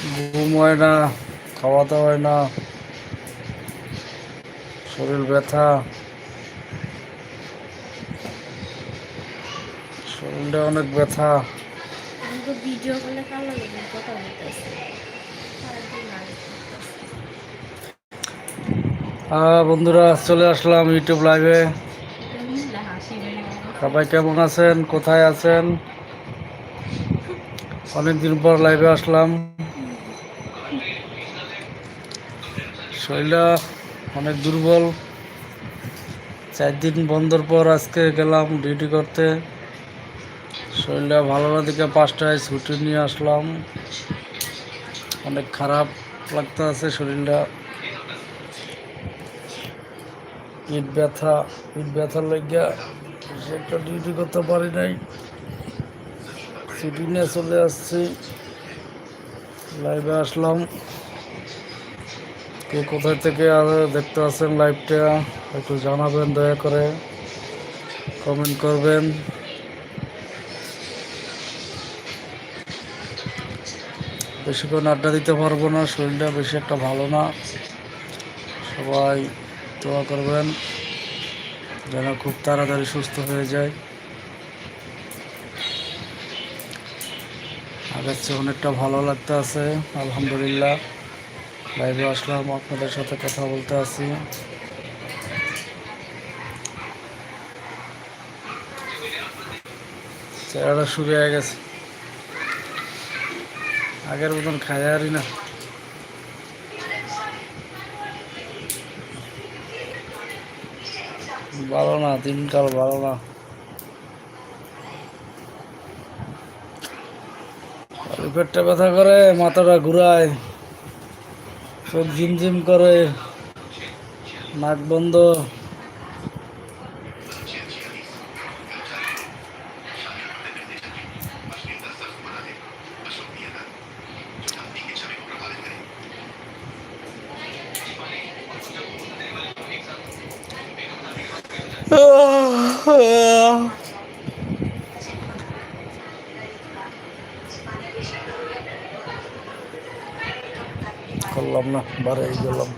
ঘুম হয় না খাওয়া দাওয়া হয় না শরীর ব্যথা। শরীরটা অনেক ব্যথা। বন্ধুরা চলে আসলাম ইউটিউব লাইভে। সবাই কেমন আছেন? কোথায় আছেন? অনেকদিন পর লাইভে আসলাম। শরীরটা অনেক দুর্বল। চার দিন বন্ধর পর আজকে গেলাম ডিউটি করতে। শরীরটা ভালো না দিকে পাঁচটায় ছুটি নিয়ে আসলাম। অনেক খারাপ লাগতে আছে শরীরটা। পিঠ ব্যথা পিঠ ব্যথার লাগিয়া সে একটা ডিউটি করতে পারি নাই। ছুটি নিয়ে চলে আসছি। লাইভে আসলাম। কে কোথায় থেকে আর দেখতে আছেন লাইভটা একটু জানাবেন, দয়া করে। কমেন্ট করবেন। বেশিক্ষণ আড্ডা দিতে পারব না, শরীরটা বেশি একটা ভালো না। সবাই দোয়া করবেন, যেন খুব তাড়াতাড়ি সুস্থ হয়ে যায়। আগের চেয়ে অনেকটা ভালো লাগতে আছে, আলহামদুলিল্লাহ। লাইভে আসলাম, আপনাদের সাথে কথা বলতে আসি। চেহারাটা শুরু হয়ে গেছে। আগের মতন খায়ারই না। ভালো না, দিনকাল ভালো না। পেটটা ব্যথা করে, মাথাটা ঘুরায়। চোখ ঝিমঝিম করে নাক বন্ধ। করলাম না বাড়ি গেলাম